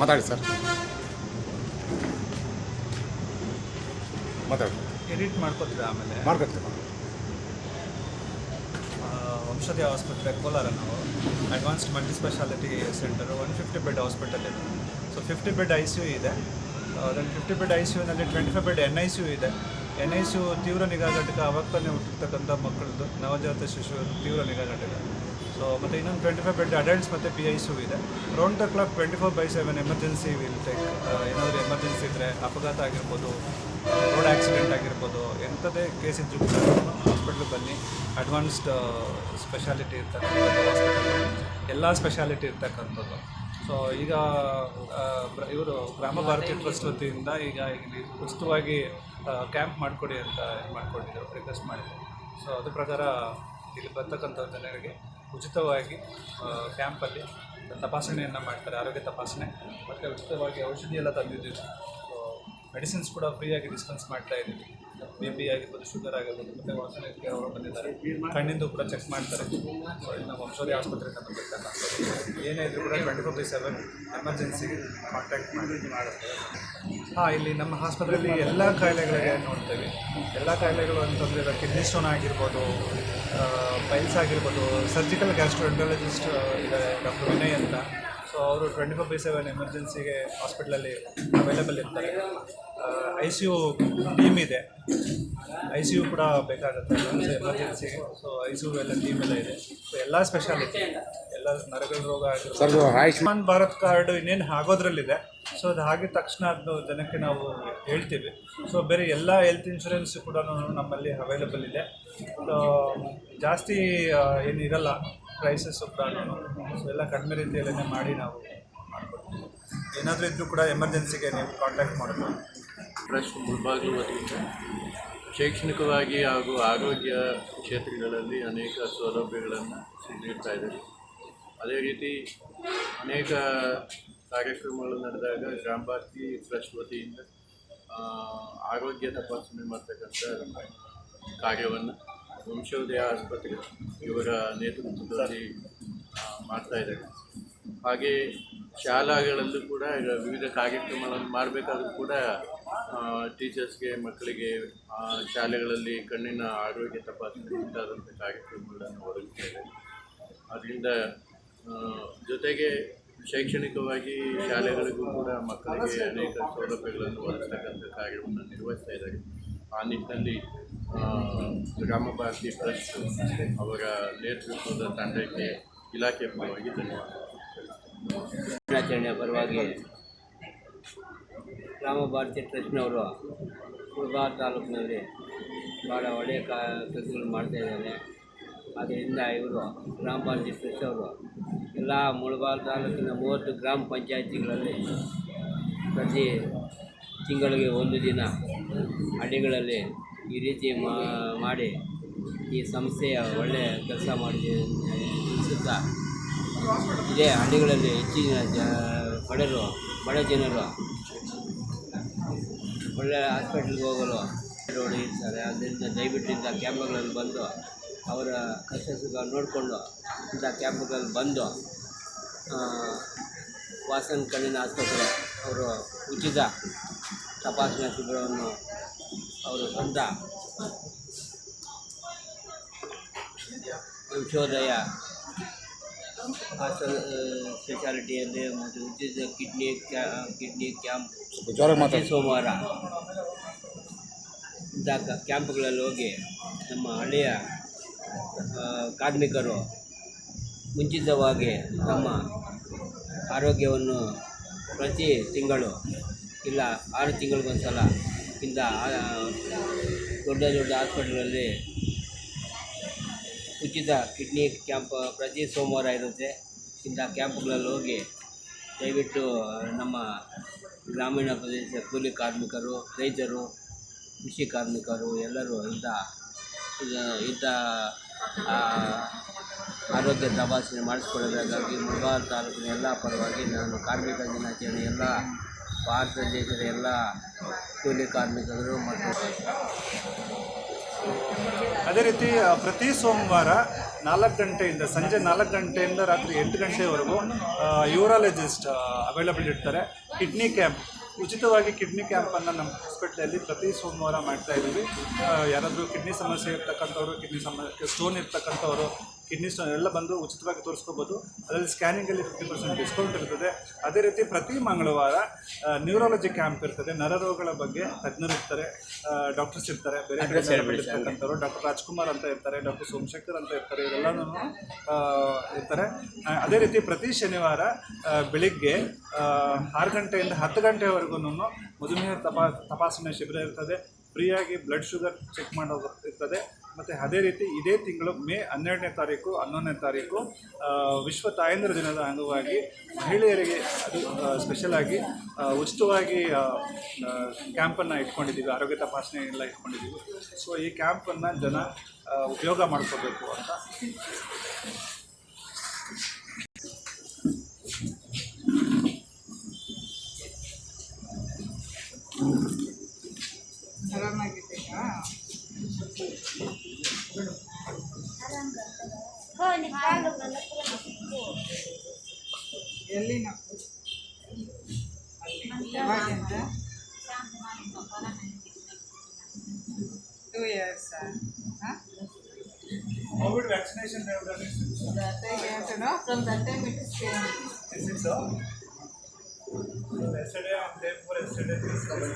ಮಾತಾಡಿ ಸರ್. ಮಾತಾಡಿ. ಎಡಿಟ್ ಮಾಡ್ಕೊತೀವಿ ಆಮೇಲೆ? ಮಾಡ್ಕೊತೀವಿ. ಔಷಧಿ ಆಸ್ಪತ್ರೆ ಕೋಲಾರ ನಾವು. Advanced multi speciality centre one fifty bed hospital ಇದೆ. So fifty bed I C U ಇದೆ. ಅದನ್ನು fifty bed I C ಯುನಲ್ಲಿ twenty five bed N I C U ಇದೆ. ಎನ್ ಐ ಸಿ ಯು ತೀವ್ರ ನಿಗಾ ಘಟಕ ಅವಾಗ ತಾನೇ ಹುಟ್ಟಿರ್ತಕ್ಕಂಥ ಮಕ್ಕಳದ್ದು ನವಜಾತ ಶಿಶು ತೀವ್ರ ನಿಗಾ ಘಟಕ. ಸೊ ಮತ್ತು ಇನ್ನೊಂದು ಟ್ವೆಂಟಿ ಫೈವ್ ಬೆಡ್ ಅಡಲ್ಟ್ಸ್ ಮತ್ತು ಪಿ ಐ ಸಿ ಯು ಇದೆ. Round the clock twenty four by seven emergency will take ಏನಾದರೂ ಎಮರ್ಜೆನ್ಸಿ ಇದ್ದರೆ ಅಪಘಾತ ಆಗಿರ್ಬೋದು ರೋಡ್ ಆಕ್ಸಿಡೆಂಟ್ ಆಗಿರ್ಬೋದು ಎಂಥದೇ ಕೇಸ್ ಇದ್ದರೂ ಕೂಡ ಹಾಸ್ಪಿಟ್ಲಿಗೆ ಬನ್ನಿ. ಅಡ್ವಾನ್ಸ್ಡ್ ಸ್ಪೆಷಾಲಿಟಿ ಇರ್ತಕ್ಕಂಥದ್ದು ಹಾಸ್ಪಿಟಲ್ ಎಲ್ಲ ಸ್ಪೆಷಾಲಿಟಿ ಇರ್ತಕ್ಕಂಥದ್ದು. ಸೊ ಈಗ ಇವರು ಗ್ರಾಮ ಭಾರತಿ ಟ್ರಸ್ಟ್ ವತಿಯಿಂದ ಈಗ ಇಲ್ಲಿ ಉಚಿತವಾಗಿ ಕ್ಯಾಂಪ್ ಮಾಡಿಕೊಡಿ ಅಂತ ಇದು ಮಾಡಿಕೊಂಡಿದ್ದರು ರಿಕ್ವೆಸ್ಟ್ ಮಾಡಿದ್ರು. ಸೊ ಅದ್ರ ಪ್ರಕಾರ ಇಲ್ಲಿ ಬರ್ತಕ್ಕಂಥ ಜನರಿಗೆ ಉಚಿತವಾಗಿ ಕ್ಯಾಂಪಲ್ಲಿ ತಪಾಸಣೆಯನ್ನು ಮಾಡ್ತಾರೆ, ಆರೋಗ್ಯ ತಪಾಸಣೆ. ಮತ್ತು ಉಚಿತವಾಗಿ ಔಷಧಿ ಎಲ್ಲ ತಂದಿದ್ದೀವಿ ಮೆಡಿಸಿನ್ಸ್ ಕೂಡ ಫ್ರೀಯಾಗಿ ಡಿಸ್ಪೆನ್ಸ್ ಮಾಡ್ತಾ ಇದ್ದೀವಿ. ಬಿ ಪಿ ಆಗಿರ್ಬೋದು ಶುಗರ್ ಆಗಿರ್ಬೋದು ಮತ್ತು ವಾಸನೆಗೆ ಅವರು ಬಂದಿದ್ದಾರೆ. ಕಣ್ಣಿಂದು ಕೂಡ ಚೆಕ್ ಮಾಡ್ತಾರೆ. ನಮ್ಮ ವಂಶೋರಿ ಆಸ್ಪತ್ರೆಯಿಂದ ಬಂದಿರ್ತಕ್ಕಂಥದ್ದು ಏನೇ ಇದ್ರೂ ಕೂಡ ಟ್ವೆಂಟಿ ಫೋರ್ ಬೈ ಸೆವೆನ್ ಎಮರ್ಜೆನ್ಸಿಗೆ ಕಾಂಟ್ಯಾಕ್ಟ್ ಮಾಡಿ ಹಾಂ, ಇಲ್ಲಿ ನಮ್ಮ ಆಸ್ಪತ್ರೆಯಲ್ಲಿ ಎಲ್ಲ ಕಾಯಿಲೆಗಳಿಗೆ ನೋಡ್ತೇವೆ. ಎಲ್ಲ ಕಾಯಿಲೆಗಳು ಅಂತಂದರೆ ಕಿಡ್ನಿ ಸ್ಟೋನ್ ಆಗಿರ್ಬೋದು ಪೈಲ್ಸ್ ಆಗಿರ್ಬೋದು ಸರ್ಜಿಕಲ್ ಗ್ಯಾಸ್ಟ್ರೋಎಂಟಾಲಜಿಸ್ಟ್ ಇದ್ದಾರೆ ಡಾಕ್ಟರ್ ವಿನಯ್ ಅಂತ. ಸೊ ಅವರು ಟ್ವೆಂಟಿ ಫೋರ್ ಬೈ ಸೆವೆನ್ ಎಮರ್ಜೆನ್ಸಿಗೆ ಹಾಸ್ಪಿಟ್ಲಲ್ಲಿ ಅವೈಲೇಬಲ್ ಇರ್ತಾರೆ ಐ ಸಿ ಯು ಟೀಮ್ ಇದೆ. ಐ ಸಿ ಯು ಕೂಡ ಬೇಕಾಗುತ್ತೆ ಎಮರ್ಜೆನ್ಸಿಗೆ ಸೊ ಐ ಸಿ ಯು ಎಲ್ಲ ಟೀಮ್ ಎಲ್ಲ ಇದೆ. ಸೊ ಎಲ್ಲ ಸ್ಪೆಷಾಲಿಟಿ ಎಲ್ಲ ನರಗಳ ರೋಗ ಆಯುಷ್ಮಾನ್ ಭಾರತ್ ಕಾರ್ಡ್ ಇನ್ನೇನು ಆಗೋದ್ರಲ್ಲಿದೆ. ಸೊ ಅದು ಆಗಿದ ತಕ್ಷಣ ಅದು ಜನಕ್ಕೆ ನಾವು ಹೇಳ್ತೀವಿ. ಸೊ ಬೇರೆ ಎಲ್ಲ ಹೆಲ್ತ್ ಇನ್ಶೂರೆನ್ಸ್ ಕೂಡ ನಮ್ಮಲ್ಲಿ ಅವೈಲೇಬಲ್ ಇದೆ. ಸೊ ಜಾಸ್ತಿ ಏನಿರಲ್ಲ. ಪ್ರೈಸಸ್ಸು ಪ್ರಾಬ್ಲಮ್ ಸೊ ಎಲ್ಲ ಕಡಿಮೆ ರೀತಿಯಲ್ಲೇ ಮಾಡಿ ನಾವು ಮಾಡ್ಕೊಡ್ತೀವಿ. ಏನಾದರೂ ಇದ್ದರೂ ಕೂಡ ಎಮರ್ಜೆನ್ಸಿಗೆ ನೀವು ಕಾಂಟ್ಯಾಕ್ಟ್ ಮಾಡ್ಬೋದು ಟ್ರಸ್ಟ್ ಮುಳಬಾಗಿಲು ವತಿಯಿಂದ ಶೈಕ್ಷಣಿಕವಾಗಿ ಹಾಗೂ ಆರೋಗ್ಯ ಕ್ಷೇತ್ರಗಳಲ್ಲಿ ಅನೇಕ ಸೌಲಭ್ಯಗಳನ್ನು ನೀಡ್ತಾ ಇದ್ದೀವಿ ಅದೇ ರೀತಿ ಅನೇಕ ಕಾರ್ಯಕ್ರಮಗಳು ನಡೆದಾಗ ಗ್ರಾಮ ಭಾರತಿ ಟ್ರಸ್ಟ್ ವತಿಯಿಂದ ಆರೋಗ್ಯ ತಪಾಸಣೆ ಮಾಡ್ತಕ್ಕಂಥ ಕಾರ್ಯವನ್ನು ವಂಶೋದಯ ಆಸ್ಪತ್ರೆ ಇವರ ನೇತೃತ್ವದಲ್ಲಿ ಮಾಡ್ತಾ ಇದ್ದಾರೆ. ಹಾಗೆ ಶಾಲಾಗಳಲ್ಲೂ ಕೂಡ ಈಗ ವಿವಿಧ ಕಾರ್ಯಕ್ರಮಗಳನ್ನು ಮಾಡಬೇಕಾದ್ರೂ ಕೂಡ ಟೀಚರ್ಸ್ಗೆ, ಮಕ್ಕಳಿಗೆ ಶಾಲೆಗಳಲ್ಲಿ ಕಣ್ಣಿನ ಆರೋಗ್ಯ ತಪಾಸಣೆ ಮುಂತಾದಂಥ ಕಾರ್ಯಕ್ರಮಗಳನ್ನು ಒದಗಿಸ್ತಾರೆ. ಅದರಿಂದ ಜೊತೆಗೆ ಶೈಕ್ಷಣಿಕವಾಗಿ ಶಾಲೆಗಳಿಗೂ ಕೂಡ ಮಕ್ಕಳಿಗೆ ಅನೇಕ ಸೌಲಭ್ಯಗಳನ್ನು ಒದಗಿಸ್ತಕ್ಕಂಥ ಕಾರ್ಯವನ್ನು ನಿರ್ವಹಿಸ್ತಾ ಇದ್ದಾರೆ. ಆ ನಿಟ್ಟಿನಲ್ಲಿ ಗ್ರಾಮ ಭಾರತಿ ಟ್ರಸ್ಟ್ ಅವರ ನೇತೃತ್ವದ ತಂಡಕ್ಕೆ ಇಲಾಖೆ ಪರವಾಗಿ ಧನ್ಯವಾದ ದಿನಾಚರಣೆಯ ಪರವಾಗಿ ಗ್ರಾಮ ಭಾರತಿ ಟ್ರಸ್ಟ್ನವರು ಕುರುಬಾ ತಾಲೂಕಿನಲ್ಲಿ ಭಾಳ ಒಳ್ಳೆಯ ಕಾ, ಕೆಲಸಗಳು ಮಾಡ್ತಾಯಿದ್ದಾರೆ ಅದರಿಂದ ಇವರು ಗ್ರಾಮ ಭಾರತಿ ಟ್ರಸ್ಟ್ ಅವರು ಎಲ್ಲ ಮುಳಬಾರ್ ತಾಲೂಕಿನ ಮೂವತ್ತು ಗ್ರಾಮ ಪಂಚಾಯತಿಗಳಲ್ಲಿ ಪ್ರತಿ ತಿಂಗಳಿಗೆ ಒಂದು ದಿನ ಹಳ್ಳಿಗಳಲ್ಲಿ ಈ ರೀತಿ ಮಾಡಿ ಈ ಸಂಸ್ಥೆಯ ಒಳ್ಳೆಯ ಕೆಲಸ ಮಾಡಿದೆ ತಿಳಿಸುತ್ತಾ ಇದೇ ಹಳ್ಳಿಗಳಲ್ಲಿ ಹೆಚ್ಚಿನ ಜ ಬಡವರು ಬಡ ಜನರು ಒಳ್ಳೆಯ ಹಾಸ್ಪಿಟ್ಲಿಗೆ ಹೋಗಲು ರೋಡ್ ಇರ್ತಾರೆ. ಅದರಿಂದ ದಯವಿಟ್ಟು ಇಂಥ ಕ್ಯಾಂಪ್ಗಳಲ್ಲಿ ಬಂದು ಅವರ ಕಷ್ಟ ನೋಡಿಕೊಂಡು ಇಂಥ ಕ್ಯಾಂಪ್ಗಳಲ್ಲಿ ಬಂದು ವಾಸನ್ ಕಣ್ಣಿನ ಆಸ್ಪತ್ರೆ ಅವರು ಉಚಿತ ತಪಾಸಣಾ ಶಿಬಿರವನ್ನು ಅವರು ಸ್ವಂತ ವಂಶೋದಯ ಹಾಸ್ಟೆಲ್ ಸ್ಪೆಷಾಲಿಟಿಯಲ್ಲಿ ಮತ್ತು ಉಚಿತ ಕಿಡ್ನಿ ಕ್ಯಾ ಕಿಡ್ನಿ ಕ್ಯಾಂಪ್ ಸೋಮವಾರ ಇಂಥ ಕ್ಯಾಂಪ್ಗಳಲ್ಲಿ ಹೋಗಿ ನಮ್ಮ ಹಳೆಯ ಕಾರ್ಮಿಕರು ಮುಂಚಿತವಾಗಿ ತಮ್ಮ ಆರೋಗ್ಯವನ್ನು ಪ್ರತಿ ತಿಂಗಳು ಇಲ್ಲ, ಆರು ತಿಂಗಳಿಗೊಂದು ಸಲ ಇಂಥ ದೊಡ್ಡ ದೊಡ್ಡ ಹಾಸ್ಪಿಟ್ಲಲ್ಲಿ ಉಚಿತ ಕಿಡ್ನಿ ಕ್ಯಾಂಪ್, ಪ್ರತಿ ಸೋಮವಾರ ಇರುತ್ತೆ. ಇಂಥ ಕ್ಯಾಂಪ್ಗಳಲ್ಲಿ ಹೋಗಿ ದಯವಿಟ್ಟು, ನಮ್ಮ ಗ್ರಾಮೀಣ ಪ್ರದೇಶದ ಕೂಲಿ ಕಾರ್ಮಿಕರು, ರೈತರು, ಕೃಷಿ ಕಾರ್ಮಿಕರು ಎಲ್ಲರೂ ಇಂಥ ಇಂಥ ಆರೋಗ್ಯ ತಪಾಸಣೆ ಮಾಡಿಸ್ಕೊಳ್ಳಬೇಕಾಗಿ ಮುಳಬಾರ್ ತಾಲೂಕಿನ ಎಲ್ಲ ಪರವಾಗಿ ನಾನು ಕಾರ್ಮಿಕ ದಿನಾಚರಣೆ ಎಲ್ಲ ಭಾರತ ದೇಶದ ಎಲ್ಲ ಕೂಲಿ ಕಾರ್ಮಿಕರು ಮತ್ತು ಅದೇ ರೀತಿ ಪ್ರತಿ ಸೋಮವಾರ ನಾಲ್ಕು ಗಂಟೆಯಿಂದ, ಸಂಜೆ ನಾಲ್ಕು ಗಂಟೆಯಿಂದ ರಾತ್ರಿ ಎಂಟು ಗಂಟೆವರೆಗೂ ಯೂರಾಲಜಿಸ್ಟ್ ಅವೈಲಬಲ್ ಇರ್ತಾರೆ. Kidney camp. ಉಚಿತವಾಗಿ ಕಿಡ್ನಿ ಕ್ಯಾಂಪನ್ನು ನಮ್ಮ ಹಾಸ್ಪಿಟ್ಲಲ್ಲಿ ಪ್ರತಿ ಸೋಮವಾರ ಮಾಡ್ತಾ ಇದ್ದೀವಿ. ಯಾರಾದರೂ ಕಿಡ್ನಿ ಸಮಸ್ಯೆ ಇರ್ತಕ್ಕಂಥವ್ರು, ಕಿಡ್ನಿ ಸಮಸ್ಯೆ, ಸ್ಟೋನ್ ಇರ್ತಕ್ಕಂಥವ್ರು ಕಿಡ್ನಿ ಸ್ಟೋನ್ ಎಲ್ಲ ಬಂದು ಉಚಿತವಾಗಿ ತೋರಿಸ್ಕೋಬೋದು. ಅದರಲ್ಲಿ ಸ್ಕ್ಯಾನಿಂಗಲ್ಲಿ ಫಿಫ್ಟಿ ಪರ್ಸೆಂಟ್ ಡಿಸ್ಕೌಂಟ್ ಇರ್ತದೆ. ಅದೇ ರೀತಿ ಪ್ರತಿ ಮಂಗಳವಾರ ನ್ಯೂರಾಲಜಿ ಕ್ಯಾಂಪ್ ಇರ್ತದೆ. ನರರೋಗಗಳ ಬಗ್ಗೆ ತಜ್ಞರು ಇರ್ತಾರೆ ಡಾಕ್ಟರ್ಸ್ ಇರ್ತಾರೆ. ಬೇರೆ ಡಾಕ್ಟರ್ ರಾಜ್ಕುಮಾರ್ ಅಂತ ಇರ್ತಾರೆ ಡಾಕ್ಟರ್ ಸೋಮಶೇಖರ್ ಅಂತ ಇರ್ತಾರೆ ಇವರೆಲ್ಲನೂ ಇರ್ತಾರೆ. ಅದೇ ರೀತಿ ಪ್ರತಿ ಶನಿವಾರ ಬೆಳಿಗ್ಗೆ ಆರು ಗಂಟೆಯಿಂದ ಹತ್ತು ಗಂಟೆವರೆಗೂ ಮಧುಮೇಹ ತಪಾ ತಪಾಸಣೆ ಶಿಬಿರ ಇರ್ತದೆ. ಫ್ರೀಯಾಗಿ ಬ್ಲಡ್ ಶುಗರ್ ಚೆಕ್ ಮಾಡೋದು ಇರ್ತದೆ. ಮತ್ತು ಅದೇ ರೀತಿ ಇದೇ ತಿಂಗಳು ಮೇ ಹನ್ನೆರಡನೇ ತಾರೀಕು, ಹನ್ನೊಂದನೇ ತಾರೀಕು ವಿಶ್ವ ತಾಯಂದ್ರ ದಿನದ ಅಂಗವಾಗಿ ಮಹಿಳೆಯರಿಗೆ ಅದು ಸ್ಪೆಷಲ್ ಆಗಿ ಉಚಿತವಾಗಿ ಕ್ಯಾಂಪನ್ನು ಇಟ್ಕೊಂಡಿದ್ದೀವಿ, ಆರೋಗ್ಯ ತಪಾಸಣೆ ಎಲ್ಲ ಇಟ್ಕೊಂಡಿದ್ದೀವಿ. ಸೊ ಈ ಕ್ಯಾಂಪನ್ನು ಜನ ಉಪಯೋಗ ಮಾಡ್ಕೋಬೇಕು ಅಂತ. ಎಲ್ಲಿ ನಾವು ಯಾವಾಗಿಂದ ಟೂ ಇಯರ್ಸ್ ಹಾಂ Covid vaccination from that time it is Is it so? So yesterday and day before yesterday, this is coming.